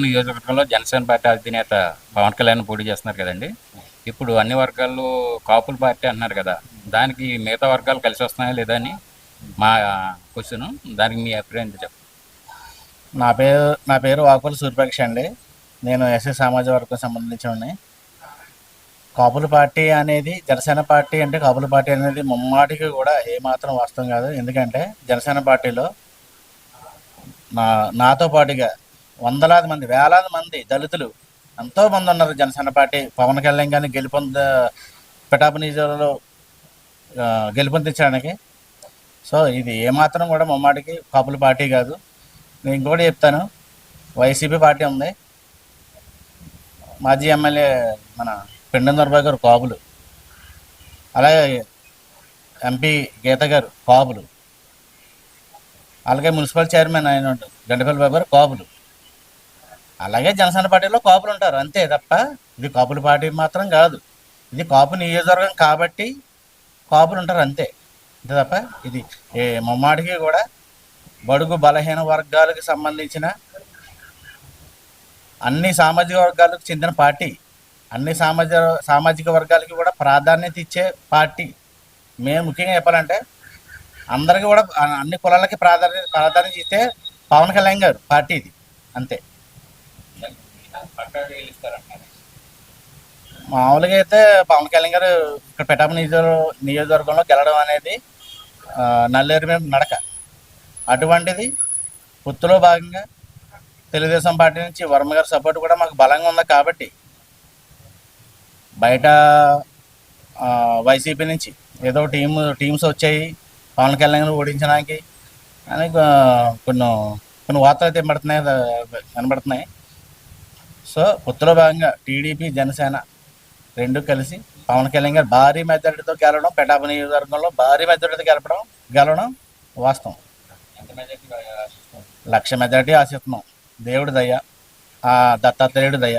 నియోజకవర్గంలో జనసేన పార్టీ అధినేత పవన్ కళ్యాణ్ పోటీ చేస్తున్నారు కదండి. ఇప్పుడు అన్ని వర్గాల్లో కాపుల పార్టీ అంటున్నారు కదా. దానికి మిగతా వర్గాలు కలిసి వస్తున్నాయా లేదా అని మా క్వశ్చన్. దానికి మీ అభిప్రాయం ఏంటో చెప్పండి నా పేరు నా పేరు వాకుల సూర్యపక్ష అండి. నేను ఎస్ఏ సామాజిక వర్గం సంబంధించిన కాపుల పార్టీ అనేది జనసేన పార్టీ అంటే కాపుల పార్టీ అనేది ముమ్మాటికి కూడా ఏమాత్రం వాస్తవం కాదు. ఎందుకంటే జనసేన పార్టీలో నా నాతో పాటుగా వందలాది మంది వేలాది మంది దళితులు ఎంతో మంది ఉన్నారు జనసేన పార్టీ. పవన్ కళ్యాణ్ గారిని గెలుపొంద పిఠాపు గెలుపొందించడానికి. సో ఇది ఏమాత్రం కూడా ముమ్మాటికి కాపుల పార్టీ కాదు. నేను ఇంకోటి చెప్తాను. వైసీపీ పార్టీ ఉంది. మాజీ ఎమ్మెల్యే మన పెండం దొరబాబు గారు కాపులు. అలాగే ఎంపీ గీత గారు కాపులు. అలాగే మున్సిపల్ చైర్మన్ ఆయన గండపల్లి బాబు గారు కాపులు. అలాగే జనసేన పార్టీలో కాపులు ఉంటారు అంతే తప్ప ఇది కాపుల పార్టీ మాత్రం కాదు. ఇది కాపు నియోజకవర్గం కాబట్టి కాపులు ఉంటారు అంతే. అంతే తప్ప ఇది ఏ ముమ్మాడికి కూడా బడుగు బలహీన వర్గాలకు సంబంధించిన అన్ని సామాజిక వర్గాలకు చెందిన పార్టీ అన్ని సామాజిక సామాజిక వర్గాలకి కూడా ప్రాధాన్యత ఇచ్చే పార్టీ. మేము ముఖ్యంగా చెప్పాలంటే అందరికీ కూడా అన్ని కులాలకి ప్రాధాన్యత ప్రాధాన్యత ఇస్తే పవన్ కళ్యాణ్ గారు పార్టీ ఇది అంతే. మామూలుగా అయితే పవన్ కళ్యాణ్ గారు ఇక్కడ పెట్టాపు నియోజక నియోజకవర్గంలో గెలడం అనేది నల్లేరు మీద నడక. అటువంటిది పొత్తులో భాగంగా తెలుగుదేశం పార్టీ నుంచి వర్మ గారి సపోర్ట్ కూడా మాకు బలంగా ఉంది కాబట్టి బయట వైసీపీ నుంచి ఏదో టీమ్ టీమ్స్ వచ్చాయి పవన్ కళ్యాణ్ ఓడించడానికి. అని కొన్ని కొన్ని వార్తలు అయితే వినబడుతున్నాయి కనబడుతున్నాయి సో పొత్తులో భాగంగా టీడీపీ జనసేన రెండు కలిసి పవన్ కళ్యాణ్ గారు భారీ మెజారిటీతో గెలవడం పెటాప నియోజకవర్గంలో భారీ మెజారిటీతో గెలపడం గెలవడం వాస్తవం. లక్ష మెజారిటీ ఆశిస్తున్నాం. దేవుడి దయ ఆ దత్తాత్రేయుడి దయ.